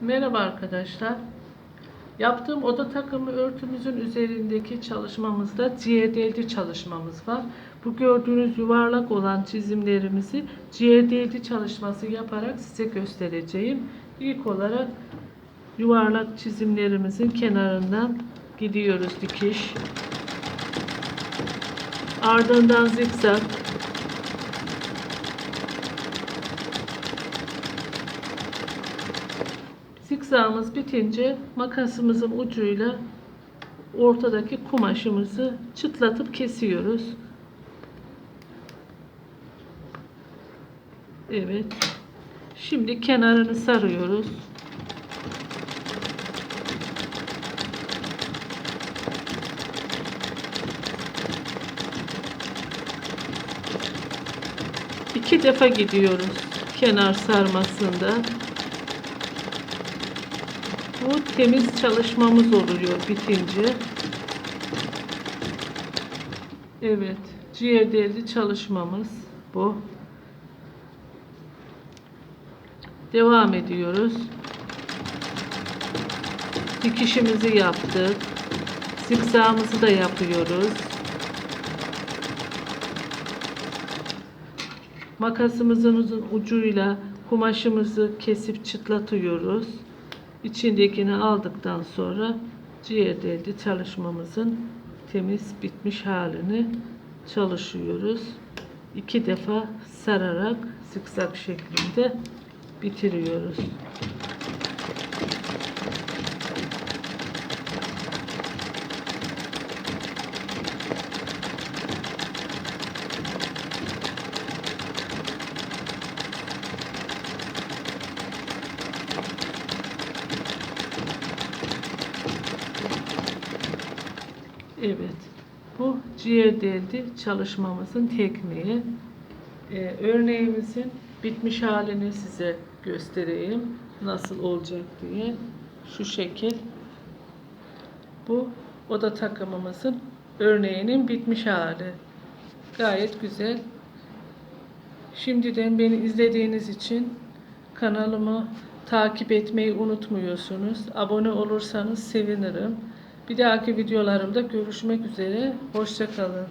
Merhaba arkadaşlar. Yaptığım oda takımı örtümüzün üzerindeki çalışmamızda ciğer çalışmamız var. Bu gördüğünüz yuvarlak olan çizimlerimizi ciğer çalışması yaparak size göstereceğim. İlk olarak yuvarlak çizimlerimizin kenarından gidiyoruz dikiş. Ardından zikzak. Zikzağımız bitince makasımızın ucuyla ortadaki kumaşımızı çıtlatıp kesiyoruz. Evet. Şimdi kenarını sarıyoruz. İki defa gidiyoruz kenar sarmasında. Bu temiz çalışmamız oluyor bitince. Evet, ciğer deli çalışmamız bu. Devam ediyoruz. Dikişimizi yaptık. Zikzağımızı da yapıyoruz. Makasımızın ucuyla kumaşımızı kesip çıtlatıyoruz. İçindekini aldıktan sonra ciğer delde çalışmamızın temiz bitmiş halini çalışıyoruz. İki defa sararak zikzak şeklinde bitiriyoruz. Evet. Bu ciğer deldi çalışmamızın tekniği. Ee, örneğimizin bitmiş halini size göstereyim. Nasıl olacak diye. Şu şekil. Bu oda takımımızın örneğinin bitmiş hali. Gayet güzel. Şimdiden beni izlediğiniz için kanalımı takip etmeyi unutmuyorsunuz. Abone olursanız sevinirim. Bir dahaki videolarımda görüşmek üzere. Hoşçakalın.